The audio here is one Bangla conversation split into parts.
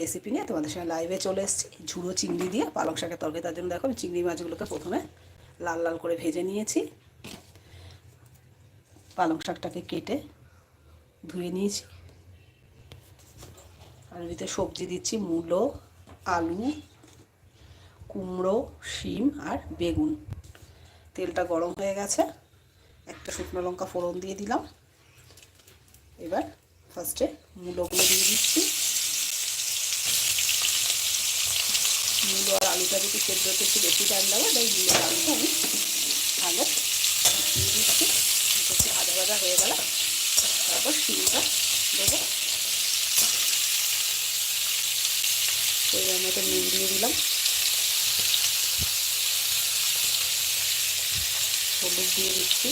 রেসিপি নিয়ে তোমাদের সঙ্গে লাইভে চলে এসেছি। ঝুড়ো চিংড়ি দিয়ে পালং শাকের তরকারি। তার জন্য দেখো আমি চিংড়ি মাছগুলোকে প্রথমে লাল লাল করে ভেজে নিয়েছি। পালং শাকটাকে কেটে ধুয়ে নিয়েছি। আর এতে সবজি দিচ্ছি মূলো, আলু, কুমড়ো, শিম আর বেগুন। তেলটা গরম হয়ে গেছে। একটা শুকনো লঙ্কা ফোড়ন দিয়ে দিলাম। এবার ফার্স্টে মূলোগুলো দিয়ে দিচ্ছি। মূলো আর আলুটা যদি সেদ্ধ হতে একটু বেশি টাইম লাগে তাই মূলো আর আলুটা আমি আগে দিয়ে দিচ্ছি। একটু ভাজা ভাজা হয়ে গেলে। তারপর শিমটা দেবো। পরিমাণ মতো নুন দিয়ে দিলাম। হলুদ দিয়ে দিচ্ছি।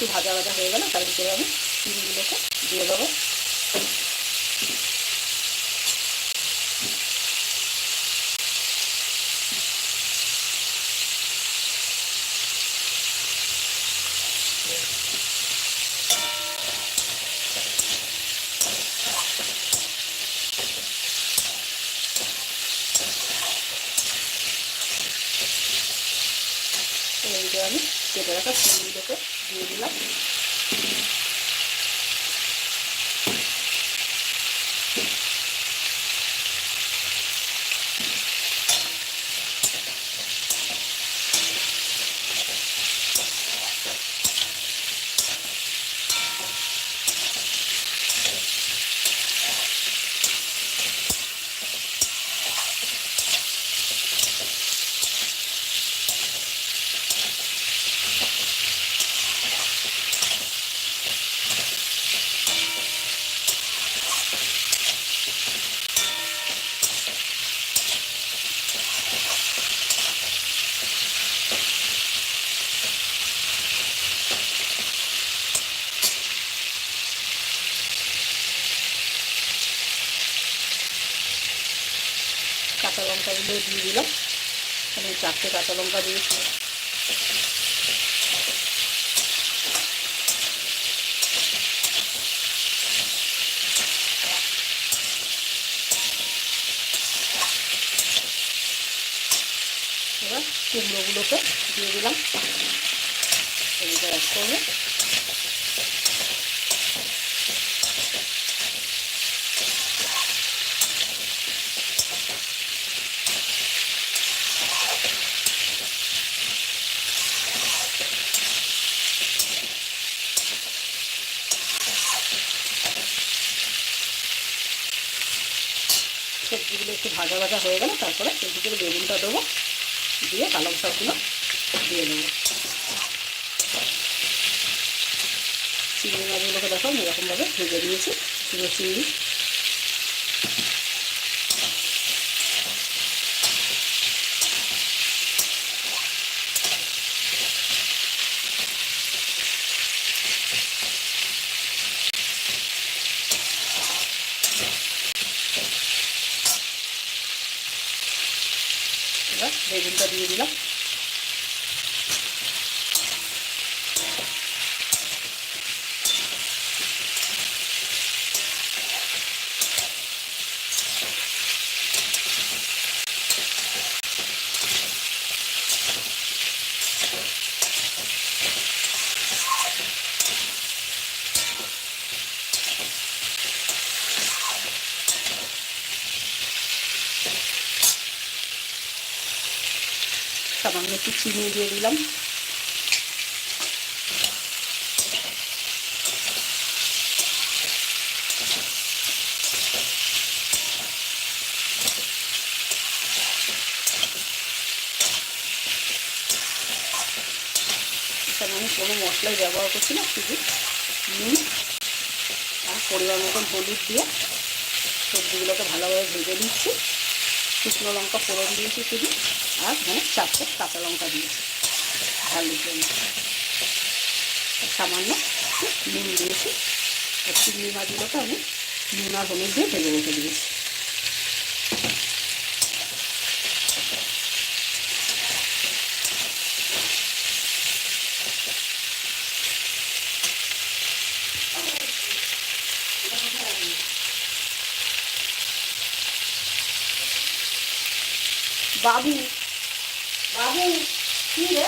একটু ভাজা ভাজা হয়ে গেলে তার ভিতরে আমি ডিমগুলোকে দিয়ে দেবো। লঙ্কাগুলো দিয়ে দিলাম। আমি চারটে কাঁচা লঙ্কা দিয়েছি এবার কুমড়োগুলোকে দিয়ে দিলাম। এইটা এক সবজিগুলো একটু ভাজা ভাজা হয়ে গেলে তারপরে সেই বেগুনটা দেবো। দিয়ে পালং শাকগুলো দিয়ে দেবো। চিংড়ি মাছগুলোকে দেখো এরকমভাবে ভেজে নিয়েছি। চিংড়ি। বেগুনটা দিয়ে দিলাম। সামান্য একটু চিনি দিয়ে দিলাম। আমি কোনো মশলাই ব্যবহার করছি না, শুধু নুন আর পরিমাণ মতন হলুদ দিয়ে সবজিগুলোকে ভালোভাবে ভেজে নিচ্ছি। শুকনো লঙ্কা ফোড়ন দিয়েছি শুধু। আর মানে চারটে কাঁচা লঙ্কা দিয়েছি। ঝালের জন্য সামান্য নুন দিয়েছি। আর চিংড়ি মাছগুলোকে আমি নুন আর হলুদ দিয়ে ভেজে রেখে দিয়েছি। বাবু বাবু, কি রে?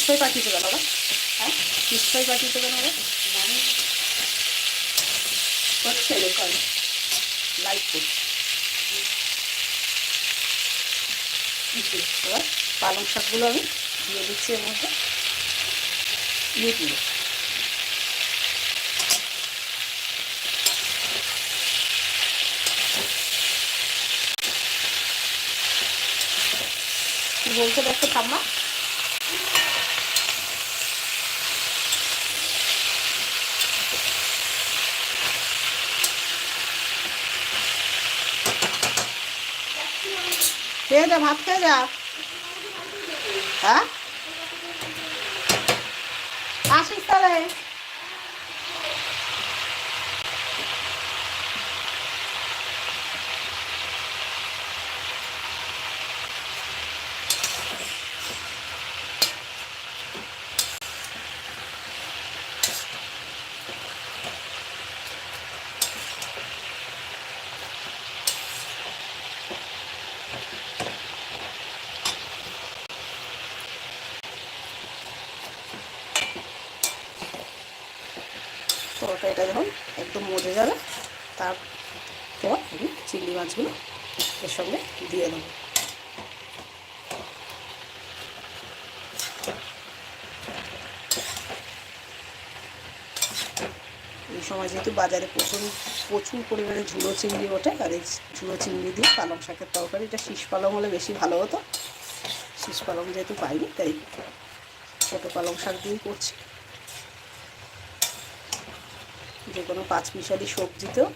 ফ্রাই পাঠিয়েছে কেন বাবা? হ্যাঁ? ফ্রাই পাঠিয়েছে কেন বাবা? হচ্ছে রে কল লাইক করছি। এবার পালং শাকগুলো আমি দিয়ে দিচ্ছি এর মধ্যে। ইউটিউবে কি বলছে দেখো ঠাম্মা। খেয়ে যা ভাত খেয়ে যা। হ্যাঁ? আসিস তাহলে। তরকারিটা যখন একদম মজে যাবে, তারপর আমি চিংড়ি মাছগুলো এর সঙ্গে দিয়ে দেবো। এই সময় যেহেতু বাজারে প্রচুর প্রচুর পরিমাণে ঝুড়ো চিংড়ি ওঠে, আর এই ঝুড়ো চিংড়ি দিয়ে পালং শাকের তরকারি, এটা শীষ পালং হলে বেশি ভালো হতো। শীষ পালং যেহেতু পাইনি, তাই ছোটো পালং শাক দিয়েই করছি। যে কোনো পাঁচ মিশালি সবজিতেও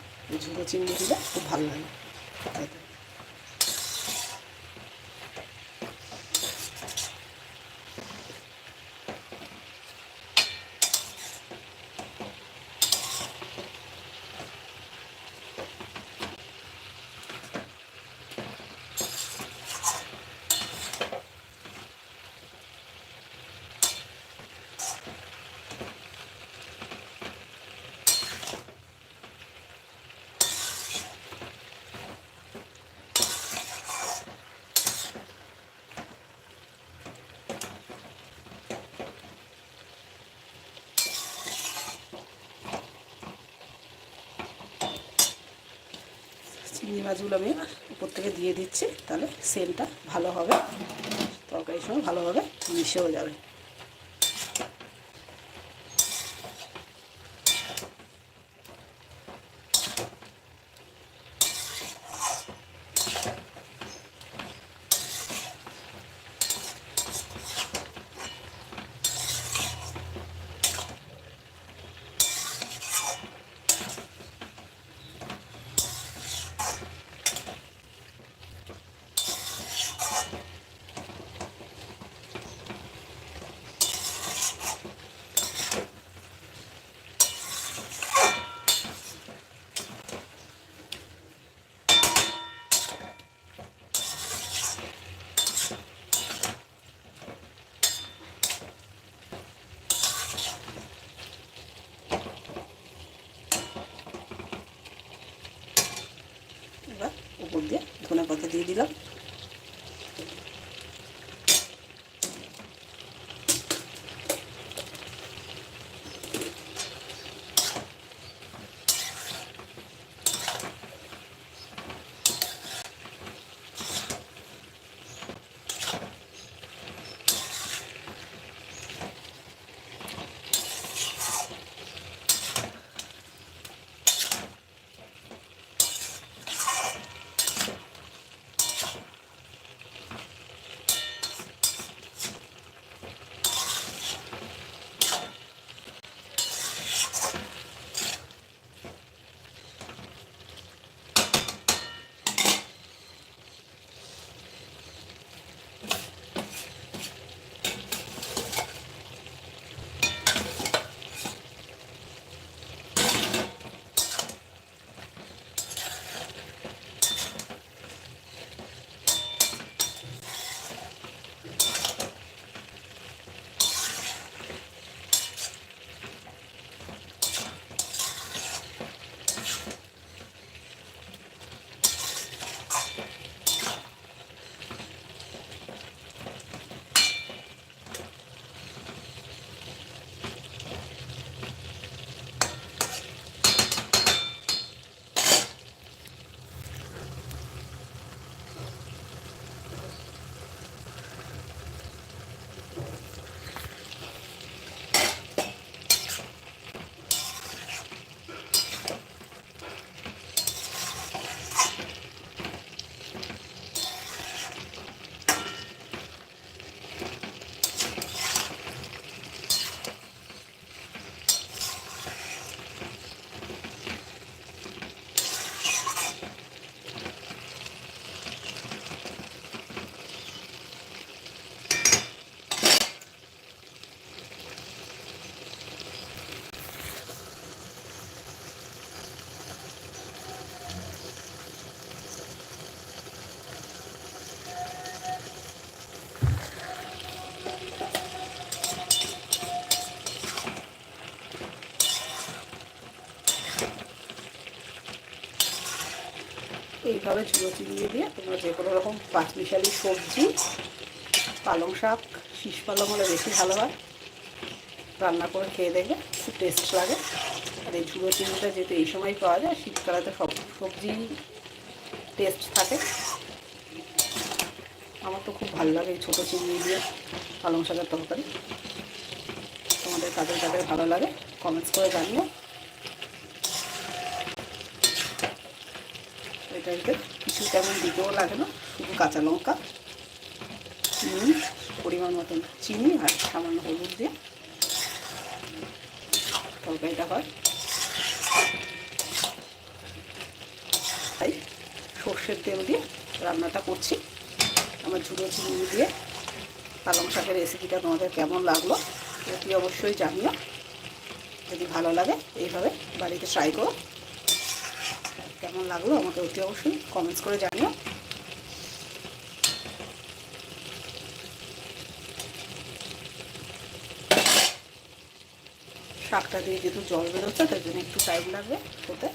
ঝুঁকো চিংড়ি দিলে খুব ভালো লাগে। চিংড়ি মাছগুলো আমি উপর থেকে দিয়ে দিচ্ছি, তাহলে সেলটা ভালো হবে, তরকারির সঙ্গে ভালোভাবে মিশেও যাবে এবার উপর দিয়ে ধনে পাতা দিয়ে দিলাম। এইভাবে চুলো চিংড়ি দিয়ে তোমরা যে কোনো রকম পাঁচমিশালি সবজি, পালং শাক, শীষ পালং হলে বেশি ভালো হয়। রান্না করে খেয়ে দেখবে খুব টেস্ট লাগে। আর এই ঝুড়ো চিংড়িটা যেহেতু এই সময় পাওয়া যায় শীতকালে তো সব সবজি টেস্ট থাকে। আমার তো খুব ভালো লাগে এই ছোটো চিংড়ি দিয়ে পালং শাকের তরকারি। তোমাদের কাদের কাদের ভালো লাগে কমেন্টস করে জানিও। এটাতে কিছু তেমন দিতেও লাগে না, শুধু কাঁচা লঙ্কা, নুন, পরিমাণ মতন চিনি আর সামান্য হলুদ দিয়ে তরকারিটা হয়। তাই সর্ষের তেল দিয়ে রান্নাটা করছি। আমার ঝুড়ো চিনি দিয়ে পালং শাকের রেসিপিটা তোমাদের কেমন লাগল অতি অবশ্যই জানিও। যদি ভালো লাগে, এইভাবে বাড়িতে ট্রাই করো। কেমন লাগল আমাকে অতি অবশ্যই কমেন্টস করে জানিও। শাকটা দিয়ে যেহেতু জল বেরোচ্ছে তার জন্য একটু টাইম লাগবে হতে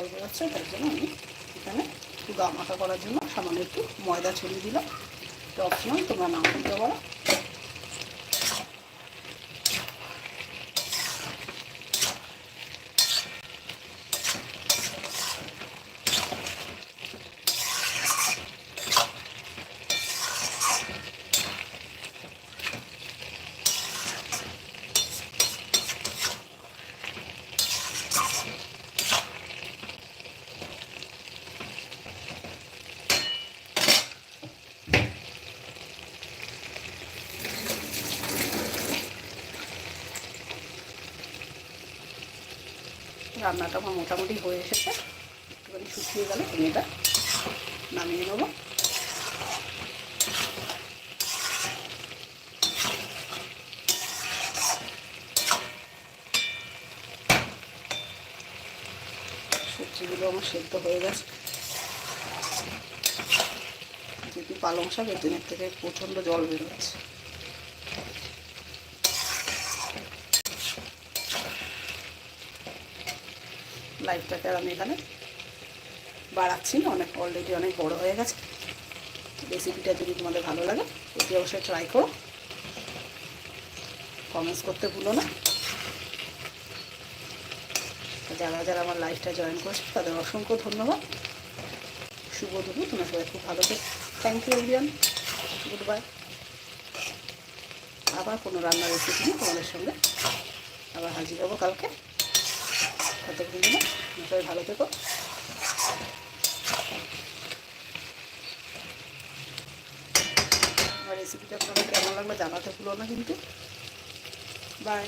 জল বেরোচ্ছে তার জন্য আমি এখানে একটু গা মাখা করার জন্য সামান্য একটু ময়দা ছড়িয়ে দিলাম। তো অপশনাল তোমরা নাও দিতে পারো। রান্নাটা আমার মোটামুটি হয়ে এসেছে। একটুখানি শুকিয়ে গেলে আমি এটা নামিয়ে নেব। সবজিগুলো আমার সেদ্ধ হয়ে গেছে। যেহেতু পালং শাক, এর দিনের থেকে প্রচণ্ড জল বেরোচ্ছে। লাইফটাকে আর আমি এখানে বাড়াচ্ছি না, অনেক অলরেডি অনেক বড় হয়ে গেছে। রেসিপিটা যদি তোমাদের ভালো লাগে অতি অবশ্যই ট্রাই করো। কমেন্টস করতে ভুলো না। যারা যারা আমার লাইফটা জয়েন করছে, তাদের অসংখ্য ধন্যবাদ। শুভ দুপুর, তোমার সবাই খুব ভালো থেকো। Thank you Indian good bye আবার কোনো রান্নার রেসিপি তোমাদের সঙ্গে আবার হাজির হব কালকে। ততক্ষণ দিনে সবাই ভালো থেকো। রেসিপিটা আপনাদের কেমন লাগল জানাতে ভুলো না কিন্তু। বাই